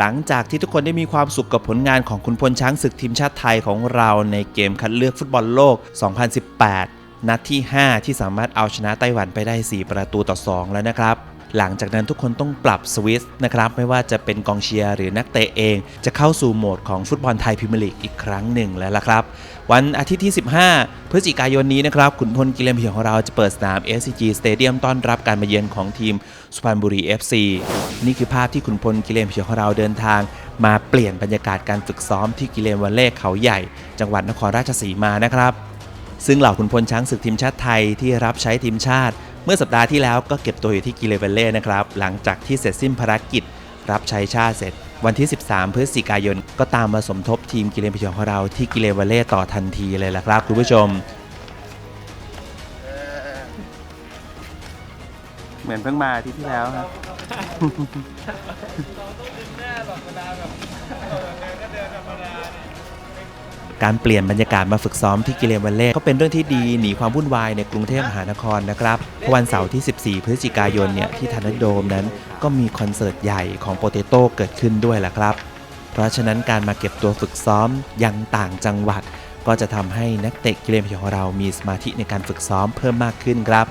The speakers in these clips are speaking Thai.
หลังจากที่ทุกคนได้มีความสุขกับผลงานของคุณพลช้างศึกทีมชาติไทยของเราในเกมคัดเลือกฟุตบอลโลก 2018 นัดที่ 5 ที่สามารถเอาชนะไต้หวันไปได้ 4 ประตูต่อ 2 แล้วนะครับหลังจากนั้นทุกคนต้องปรับสวิตช์นะครับ ไม่ว่าจะเป็นกองเชียร์หรือนักเตะเอง จะเข้าสู่โหมดของฟุตบอลไทยพรีเมียร์ลีกอีกครั้งหนึ่งแล้วล่ะครับ วันอาทิตย์ที่ 15 พฤศจิกายนนี้นะครับขุนพลกิเลนพยองของเราจะเปิดสนาม SCG Stadium ต้อนรับการมาเยือนของทีมสุพรรณบุรี FC นี่คือภาพที่ขุนพลกิเลนพยองของเราเดินทาง มาเปลี่ยนบรรยากาศการฝึกซ้อมที่กิเลนวันเล่เขาใหญ่ จังหวัดนครราชสีมานะครับซึ่งเหล่าขุนพลช้างศึกทีมชาติไทยที่รับใช้ทีมชาติ เมื่อสัปดาห์ที่แล้วก็เก็บตัวอยู่ที่กิเลเวลเล่นะครับ หลังจากที่เสร็จสิ้นภารกิจ รับใช้ชาติเสร็จ วันที่ 13 พฤศจิกายน ก็ตามมาสมทบทีมกิเลนพยองของเราที่กิเลเวลเล่ต่อทันทีเลยล่ะครับคุณผู้ชม เหมือนเพิ่งมาที่ที่แล้วครับ การเปลี่ยนบรรยากาศมาฝึกซ้อมที่กิเลนวันเล่ก็เป็นเรื่องที่ดีหนีความวุ่นวายในกรุงเทพมหานครนะครับเพราะวันเสาร์ที่ 14 พฤศจิกายนเนี่ยที่ทันโดมนั้น ก็มีคอนเสิร์ตใหญ่ของโปเตโต้เกิดขึ้นด้วยแหละครับ เพราะฉะนั้นการมาเก็บตัวฝึกซ้อมยังต่างจังหวัด ก็จะทำให้นักเตะกิเลนพยของเรามีสมาธิในการฝึกซ้อมเพิ่มมากขึ้นครับ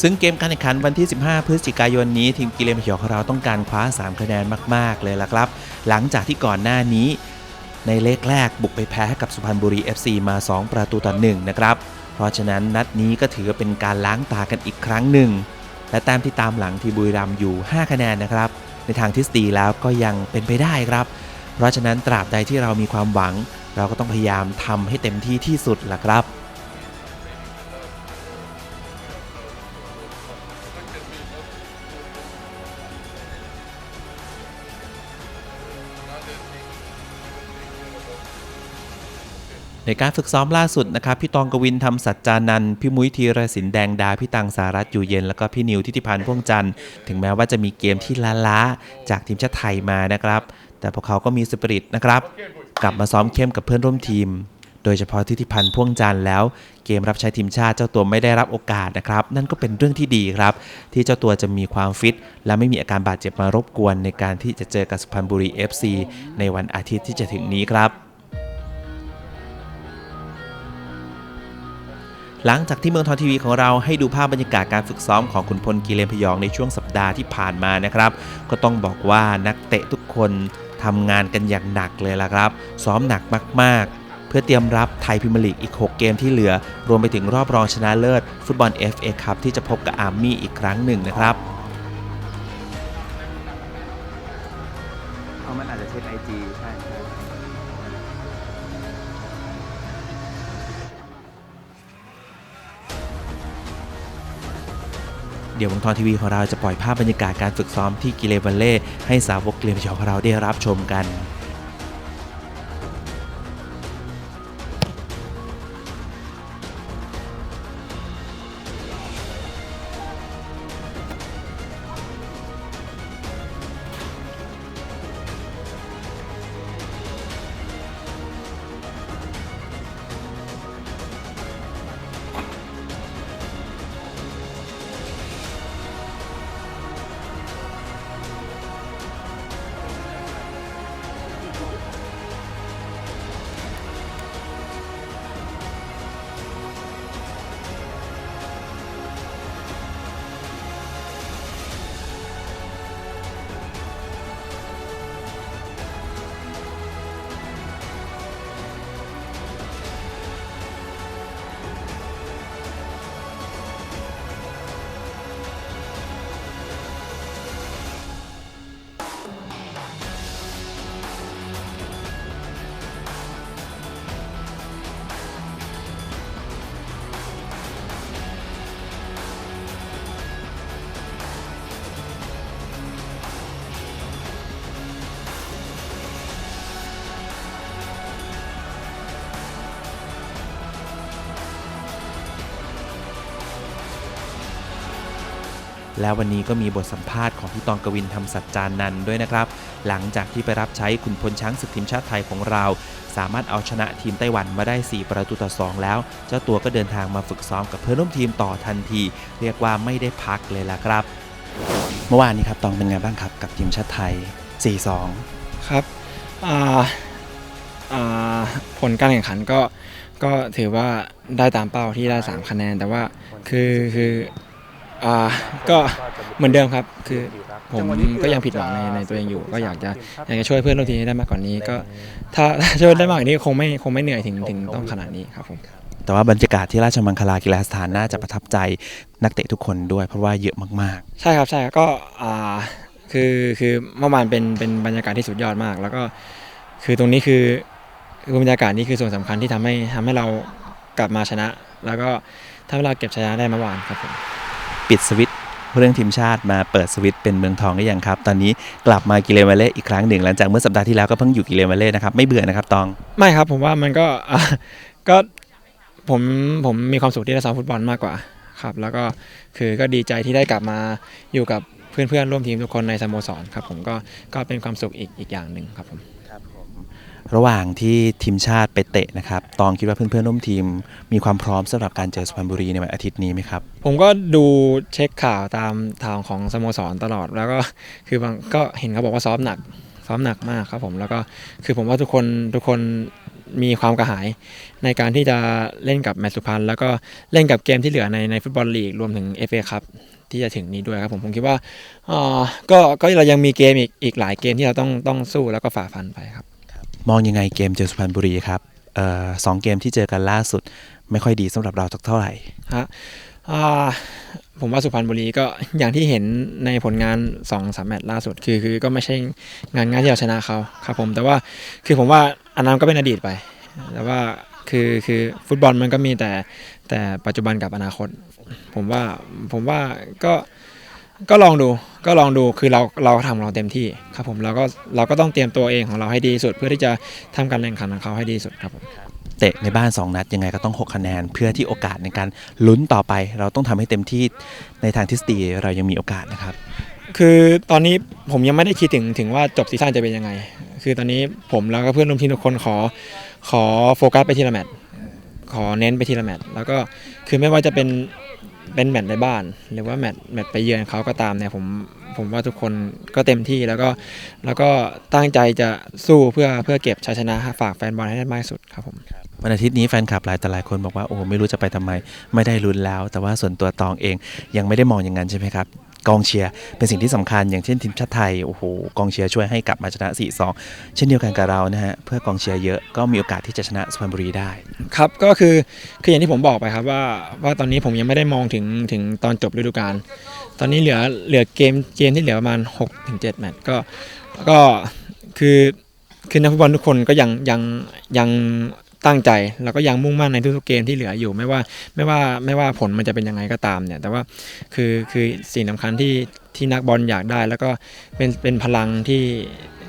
ซึ่งเกมการแข่งขันวันที่ 15 พฤศจิกายนนี้ ทีมกิเลนพยอของเราต้องการคว้า 3 คะแนนมาก ๆ เลยละครับ หลังจากที่ก่อนหน้านี้ ในเลขแรกบุกไปแพ้ให้กับสุพรรณบุรี FC มา 2 ประตูต่อ1นะครับ เพราะฉะนั้นนัดนี้ก็ถือเป็นการล้างตากันอีกครั้งหนึ่ง และแต้มที่ตามหลังทีบุรีรัมย์อยู่ 5 คะแนนนะครับ ในทางทฤษฎีแล้วก็ยังเป็นไปได้ครับ เพราะฉะนั้นตราบใดที่เรามีความหวัง เราก็ต้องพยายามทำให้เต็มที่ที่สุดล่ะครับ ในการฝึกซ้อมล่าสุดนะครับพี่ตองกวินทำสัจจานันพี่มุ้ยธีรศินแดงดา พี่ตังสารัตอยู่เย็น แล้วก็พี่นิวทิติพันธ์พ่วงจันทร์ถึงแม้ว่าจะมีเกมที่ล้าๆจากทีมชาติไทยมานะครับ แต่พวกเขาก็มีสปิริตนะครับ กลับมาซ้อมเข้มกับเพื่อนร่วมทีม โดยเฉพาะทิติพันธ์พ่วงจันทร์แล้ว เกมรับใช้ทีมชาติเจ้าตัวไม่ได้รับโอกาสนะครับ นั่นก็เป็นเรื่องที่ดีครับ ที่เจ้าตัวจะมีความฟิต และไม่มีอาการบาดเจ็บมารบกวนในการที่จะเจอกับสุพรรณบุรี FC ในวันอาทิตย์ที่จะถึงนี้ครับ หลังจากที่เมืองทองทีวีของเราให้ดูภาพบรรยากาศการฝึกซ้อมของขุนพลกีเลนพยองในช่วงสัปดาห์ที่ผ่านมานะครับ ก็ต้องบอกว่านักเตะทุกคนทำงานกันอย่างหนักเลยล่ะครับ ซ้อมหนักมาก ๆ เพื่อเตรียมรับไทยพิมยร์ลีกอีก 6 เกมที่เหลือ รวมไปถึงรอบรองชนะเลิศ ฟุตบอล FA ครับที่จะพบกับอาร์มี่อีกครั้งหนึ่งนะครับเพรามันอาจจะเช็คไอจีใช่ใช่ เดี๋ยววงทองทีวีของเราจะปล่อยภาพบรรยากาศการฝึกซ้อมที่กิเลนวัลเล่ให้สาวกกิเลนพยอของเราได้รับชมกัน แล้ววันนี้ก็มีบทสัมภาษณ์ของพี่ตองกวินทำสัจจานันด้วยนะครับ หลังจากที่ไปรับใช้ขุนพลช้างศึกทีมชาติไทยของเรา สามารถเอาชนะทีมไต้หวันมาได้ 4 ประตูต่อ 2 แล้ว เจ้าตัวก็เดินทางมาฝึกซ้อมกับเพื่อนร่วมทีมต่อทันที เรียกว่าไม่ได้พักเลยล่ะครับ เมื่อวานนี้ครับตองเป็นไงบ้างครับกับทีมชาติไทย 4-2 ครับอ่าอ่าผลการแข่งขันก็ก็ถือว่าได้ตามเป้าที่ได้ 3 คะแนน แต่ว่าคือคือ อ่าก็เหมือนเดิมครับคือผมก็ยังผิดหวังในในตัวเองอยู่ ก็อยากจะอยากจะช่วยเพื่อนร่วมทีมให้ได้มากกว่านี้ ก็ถ้าช่วยได้มากกว่านี้คงไม่คงไม่เหนื่อยถึงถึงต้องขนาดนี้ครับผมแต่ว่าบรรยากาศที่ราชมังคลากีฬาสถานน่าจะประทับใจนักเตะทุกคนด้วยเพราะว่าเยอะมากใช่ครับใช่ครับก็อ่าคือคือเมื่อวานเป็นเป็นบรรยากาศที่สุดยอดมาก แล้วก็คือตรงนี้คือคือบรรยากาศนี้คือส่วนสำคัญที่ทำให้ทำให้เรากลับมาชนะ แล้วก็ทำให้เราเก็บชนะได้เมื่อวานครับผม ปิดสวิตช์เรื่องทีมชาติมาเปิดสวิตช์เป็นเมืองทองได้ยังครับ ตอนนี้กลับมากิเลนวาเล่อีกครั้งหนึ่ง หลังจากเมื่อสัปดาห์ที่แล้วก็เพิ่งอยู่กิเลนวาเล่นะครับไม่เบื่อนะครับตองไม่ครับผมว่ามันก็ก็ผมผมมีความสุขที่ได้ซ้อมฟุตบอลมากกว่าครับ แล้วก็คือก็ดีใจที่ได้กลับมาอยู่กับเพื่อนๆร่วมทีมทุกคนในสโมสรครับผมก็ก็เป็นความสุขอีกอีกอย่างหนึ่งครับผม ระหว่างที่ทีมชาติไปเตะนะครับ ตองคิดว่าเพื่อนๆร่วมทีม มีความพร้อมสำหรับการเจอสุพรรณบุรีในวันอาทิตย์นี้ไหมครับ ผมก็ดูเช็คข่าวตามทางของสโมสรตลอด แล้วก็คือบางก็เห็นเขาบอกว่าซ้อมหนัก ซ้อมหนักมากครับผม แล้วก็คือผมว่าทุกคนทุกคนมีความกระหายในการที่จะเล่นกับแมตช์สุพรรณแล้วก็เล่นกับเกมที่เหลือในในฟุตบอลลีกรวมถึง FA ครับที่จะถึงนี้ด้วยครับผมผมคิดว่าอ่าก็ก็เรายังมีเกมอีกอีกหลายเกมที่เราต้องต้องสู้แล้วก็ฝ่าฟันไปครับ มองยังไงเกมเจอสุพรรณบุรีครับออสองเกมที่เจอกันล่าสุดไม่ค่อยดีสำหรับเราสักเท่าไหร่ฮะผมว่าสุพรรณบุรีก็อย่างที่เห็นในผลงาน2อสามแมตช์ล่าสุดคือคือก็ไม่ใช่งานง่ายที่เราชนะเขาครับผมแต่ว่าคือผมว่าอนนั้นก็เป็นอดีตไป แต่ว่าคือคือฟุตบอลมันก็มีแต่แต่ปัจจุบันกับอนาคต ผมว่าผมว่าก็ ก็ลองดูก็ลองดูคือเราเราทำของเราเต็มที่ครับผมเราก็เราก็ต้องเตรียมตัวเองของเราให้ดีที่สุด เพื่อที่จะทำการแข่งขันของเขาให้ดีที่สุดครับผมเตะในบ้าน 2 นัดยังไงก็ต้อง 6 คะแนน เพื่อที่โอกาสในการลุ้นต่อไป เราต้องทำให้เต็มที่ในทางทฤษฎีเรายังมีโอกาสนะครับ คือตอนนี้ผมยังไม่ได้คิดถึงถึงว่าจบซีซั่นจะเป็นยังไง คือตอนนี้ผมแล้วก็เพื่อนร่วมทีมทุกคนขอขอโฟกัสไปทีละแมตช์ขอเน้นไปทีละแมตช์แล้วก็คือไม่ว่าจะเป็น เป็นแมตช์ในบ้าน หรือว่าแมตช์แมตช์ไปเยือนเขาก็ตามเนี่ยผมผมว่าทุกคนก็เต็มที่แล้วก็แล้วก็ตั้งใจจะสู้เพื่อเพื่อเก็บชัยชนะฝากแฟนบอลให้ได้มากที่สุดครับผมวันอาทิตย์นี้แฟนคลับหลายต่หลายคนบอกว่าโอ้ไม่รู้จะไปทำไมไม่ได้ลุ้นแล้ว แต่ว่าส่วนตัวตองเองยังไม่ได้มองอย่างนั้นใช่ไหมครับ กองเชียร์เป็นสิ่งที่สำคัญ อย่างเช่นทีมชาติไทยโอ้โหกองเชียร์ช่วยให้กลับมาชนะ4-2เช่นเดียวกันกับเรานะฮะเพื่อกองเชียร์เยอะก็มีโอกาสที่จะชนะสุพรรณบุรีได้ ครับก็คือคืออย่างที่ผมบอกไปครับว่าว่าตอนนี้ผมยังไม่ได้มองถึงถึงตอนจบฤดูกาลตอนนี้เหลือเหลือเกมเกมที่เหลือประมาณ6ถึง7แมตช์ก็ก็คือคือนักฟุตบอลทุกคนก็ยังยังยัง ตั้งใจแล้วก็ยังมุ่งมั่นในทุกๆเกมที่เหลืออยู่ไม่ว่าไม่ว่าไม่ว่าผลมันจะเป็นยังไงก็ตามเนี่ยแต่ว่าคือคือสิ่งสำคัญที่ที่นักบอลอยากได้ แล้วก็เป็นเป็นพลังที่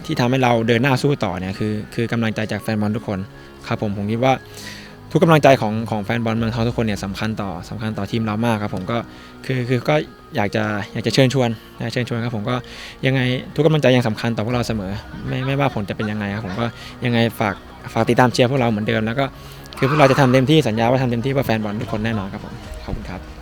ที่ทำให้เราเดินหน้าสู้ต่อเนี่ยคือคือกำลังใจจากแฟนบอลทุกคนครับผมผมคิดว่าทุกกำลังใจของของแฟนบอลเมืองทองทุกคนเนี่ยสำคัญต่อสำคัญต่อทีมเรามากครับผมก็คือคือก็อยากจะอยากจะเชิญชวนเชิญชวนครับผมก็ยังไงทุกกำลังใจยังสำคัญต่อพวกเราเสมอ ไม่ไม่ว่าผลจะเป็นยังไงครับผมก็ยังไงฝาก ฝากติดตามเชียร์พวกเราเหมือนเดิมแล้วก็คือพวกเราจะทำเต็มที่สัญญาว่าทำเต็มที่เพื่อแฟนบอลทุกคนแน่นอนครับผมขอบคุณครับ